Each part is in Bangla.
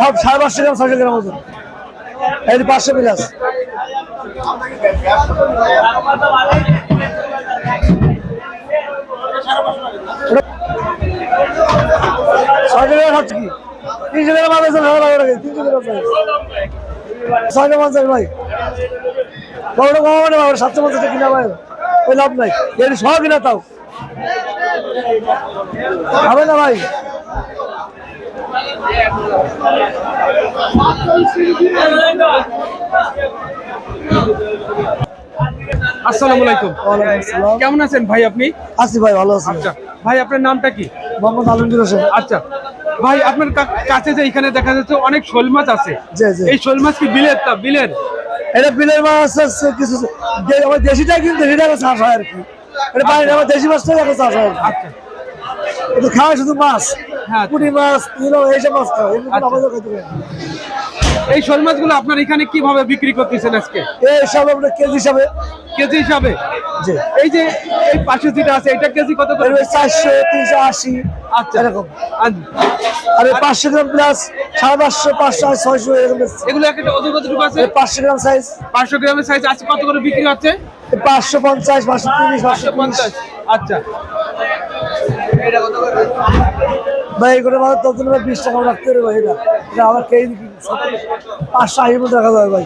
সব সাড়ে পাঁচশো গ্রাম, ছয়শো গ্রাম ওজন। এই পাঁচশো পঞ্চাশ ভাই। সাতশো পঞ্চাশ কিনা ভাই। ওই লাভ নাই। সহ কিনা তাও। হবে না ভাই। আসসালামু আলাইকুম। কেমন আছেন ভাই আপনি? আছি ভাই ভালো আছি। আচ্ছা ভাই আপনার নামটা কি? মোহাম্মদ আলমগীর হোসেন। আচ্ছা ভাই আপনার কাছে যে এখানে দেখা যাচ্ছে অনেক শোল মাছ আছে। এই শোল মাছ কি বিলের তা বিলের? এটা বিলের মাছ কিছু আমার দেশিটা কিন্তু চাষ হয় আর কি। এটা আমার দেশি মাছটাই চাষ হয় আচ্ছা। এটা খাওয়া শুধু মাছ। পুঁটি মাছ এইসব মাছ কোনো আচ্ছা। আমাদের পারে এই শোল মাছগুলো আপনার এখানে কীভাবে বিক্রি করতেছেন আজকে? এইসব আমরা কেজি হিসাবে। কেজি হিসাবে? জি। এই যে এই পাশে যেটা আছে এটা কেজি কত করে? চারশো তিনশো আশি আচ্ছা। এরকম। আর আর এই পাঁচশো গ্রাম প্লাস সাড়ে পাঁচশো পাঁচশো ছয়শো এরকম এগুলো একটা ওজন কতটুকু আছে? পাঁচশো গ্রাম সাইজ পাঁচশো গ্রামের সাইজ আছে কত করে বিক্রি হচ্ছে? পাঁচশো পঞ্চাশ পাঁচশো তিরিশ পাঁচশো পঞ্চাশ। আচ্ছা। ভাই এগুলো মানে তত বিশ টাকা রাখতে হবে ভাই এটা। এটা আবার কেজি পাঁচশো আশির মধ্যে রাখা যাবে ভাই।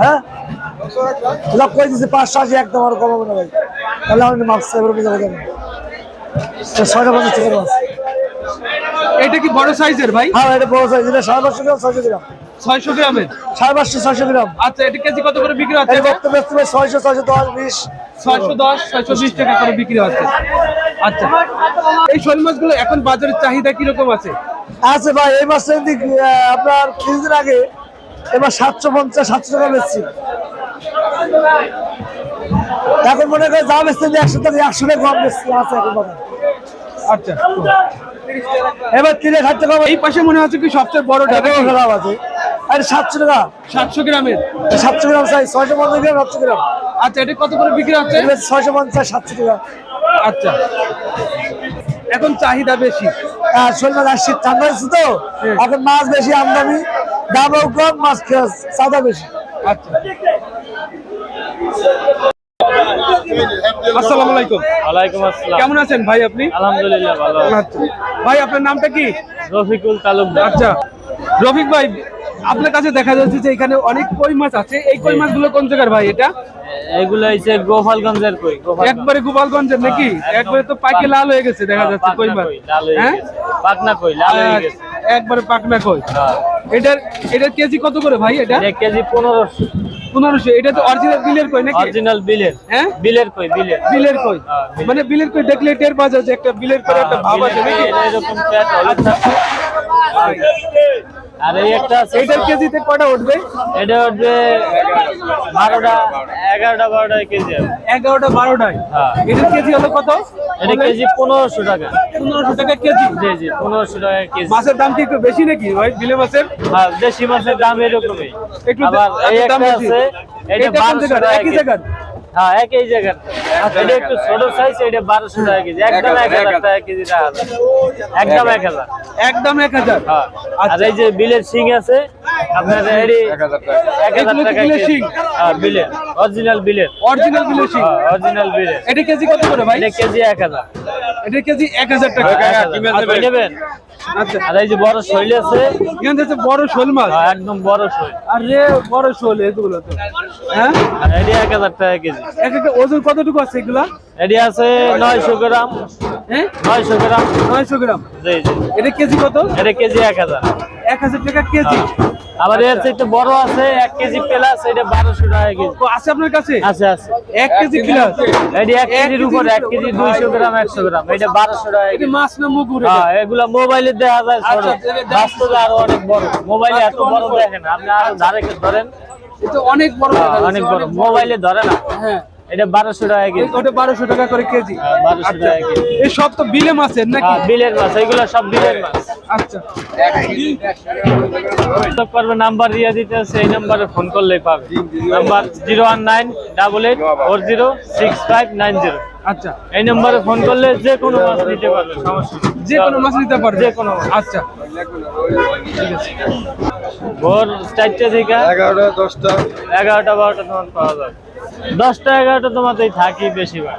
হ্যাঁ? লক করে দিচ্ছে পাঁচশো আশি একদম আর কমাবো না ভাই। তাহলে আমি মাস্ক এবার বুঝে যাব ছয়টা পঞ্চাশ টাকা মাছ এটা কি বড় সাইজের ভাই? হ্যাঁ এটা বড় সাইজ এটা সাড়ে পাঁচশো গ্রাম ছয়শো গ্রাম ছয়শো গ্রামের সাড়ে পাঁচশো ছয়শো গ্রাম। আচ্ছা এটা কেজি কত করে বিক্রি হচ্ছে? ছয়শো ছয়শো দশ বিশ। ছয়শো দশ ছয়শো বিশ টাকা করে বিক্রি হচ্ছে। আচ্ছা এই শোল মাছগুলো এখন বাজারের চাহিদা কীরকম আছে? আছে ভাই এই মাসে দিক আপনার কিছুদিন আগে এবার সাতশো পঞ্চাশ সাতশো টাকা বেচছি। এখন মনে করে যা বেচতে একশো টাকা একশো টাকা কম বেচছি আছে এখন আচ্ছা। এবার খাদ্য কম এই পাশে মনে হচ্ছে কি সবচেয়ে বড় খারাপ আছে আরে সাতশো টাকা। সাতশো গ্রামের? সাতশো গ্রাম সাইজ ছয়শো পঞ্চাশ গ্রাম সাতশো গ্রাম। আচ্ছা এটা কত করে বিক্রি হচ্ছে? ছয়শো পঞ্চাশ সাতশো টাকা। আচ্ছা। এখন চাহিদা বেশি? আর শোল মাছ শীত ঠান্ডা হচ্ছে তো। এখন মাছ বেশি আমদানি। দামও কম মাছ খেয়ে সাদা বেশি। আচ্ছা। আসসালামু আলাইকুম। ওয়ালাইকুম আসসালাম। কেমন আছেন ভাই আপনি? আলহামদুলিল্লাহ ভালো ভাই আপনার নামটা কি? রফিকুল তালুকদার। আচ্ছা। রফিক ভাই আপনার কাছে দেখা যাচ্ছে যে এখানে অনেক কই মাছ আছে। এই কই মাছগুলো কোন জায়গার ভাই এটা? এগুলো হচ্ছে গোপালগঞ্জের কই একবারে গোপালগঞ্জের নাকি? একবারে তো পাইকে লাল হয়ে গেছে দেখা যাচ্ছে কই মাছ। লাল হয়ে হ্যাঁ? গেছে। পাকনা কই লাল হয়ে গেছে। একবারে পাকনা কই। হ্যাঁ। এটার এটার কেজি কত করে ভাই এটা? কেজি পনেরোশো। পনেরোশো। এটা তো অরিজিনাল বিলের কই নাকি? অরিজিনাল বিলের। হ্যাঁ? বিলের কই বিলের। বিলের কই? হ্যাঁ, মানে বিলের কই দেখলে টের পাওয়া যায় যে একটা বিলের কই একটা ভাব আছে নাকি? এরকম। আর এই একটা এইটার কেজিতে কটা উঠবে? এটা উঠবে বারোটা এগারোটা বারোটা কেজি এগারোটা বারোটায়? হ্যাঁ। এটার কেজি হলো কত? এটা কেজি পনেরোশো টাকা। পনেরোশো টাকা কেজি? জি জি পনেরোশো টাকা কেজি। মাছের দাম কি একটু বেশি নাকি ভাই? বিলে মাছের? আর দেশি মাছের দাম এরকমই। একটু আবার এই একটা আছে এটা বারোশো টাকা? হ্যাঁ একই জায়গার। এটা একটু ছোট সাইজ এটা বারোশো টাকা কেজি। একদম এক হাজার টাকা কেজি একদম এক হাজার। একদম এক হাজার। হ্যাঁ। আর আচ্ছা। এই যে বিলের শিং আছে আপনার এটি এক হাজার টাকা বিলের কেজি। হ্যাঁ বিলের। অরিজিনাল বিলের। অরিজিনাল বিলের শিং? অরিজিনাল বিলের। এটা কেজি কত করে ভাই? এটা কেজি এক হাজার। এটা কেজি এক হাজার টাকা। নেবেন? আচ্ছা আর এই যে বড় শৈল আছে? এখান থেকে বড় শোল মাছ। হ্যাঁ, একদম বড় শৈল। আরে বড় শৈল এগুলো তো। হ্যাঁ? আর এডি এক হাজার টাকা কেজি। এক একটা ওজন কতটুকু আছে এগুলা? এডি আছে নয়শো গ্রাম। হ্যাঁ? নয়শো গ্রাম। নয়শো গ্রাম। জি জি। এটা কেজি কত? এটা কেজি এক হাজার। এক হাজার টাকা কেজি। আবার এর বড় আছে এক কেজি প্লাস এটা বারোশো টাকা কেজি। আছে আপনার কাছে? আছে আছে। এক কেজি প্লাস? এটি এক কেজির উপর এক কেজি দুইশো গ্রাম একশো গ্রাম এটা বারোশো টাকা মাছ না মুগুর হ্যাঁ এগুলা মোবাইলে দেখা যায় আচ্ছা, বাস্তবে আরও অনেক বড়। মোবাইলে এত বড় দেখেন আপনি আরও ধারে ধরেন। অনেক বড় হ্যাঁ, অনেক বড়। মোবাইলে ধরে না। হ্যাঁ। এটা বারোশো টাকা কেজি। ওটা বারোশো টাকা করে কেজি। হ্যাঁ, 1200 আচ্ছা। টাকা কেজি। এই সব তো বিলে মাছের নাকি? হ্যাঁ, বিলের মাছ এগুলো সব বিলের মাছ। আচ্ছা। সব পারবে নাম্বার রিয়া দিতে আছে এই নম্বরে ফোন করলেই পাবে। নাম্বার 01988406590 আচ্ছা এই নম্বরে ফোন করলে যে কোনো মাছ নিতে পারবে সমস্যা যে কোনো মাছ নিতে পারবে? যে কোনো মাছ। আচ্ছা। ঠিক আছে। ভোর চারটে থেকে এগারোটা দশটা। এগারোটা বারোটা তোমার পাওয়া যাবে। দশটা এগারোটা তোমাতেই থাকি বেশিরভাগ।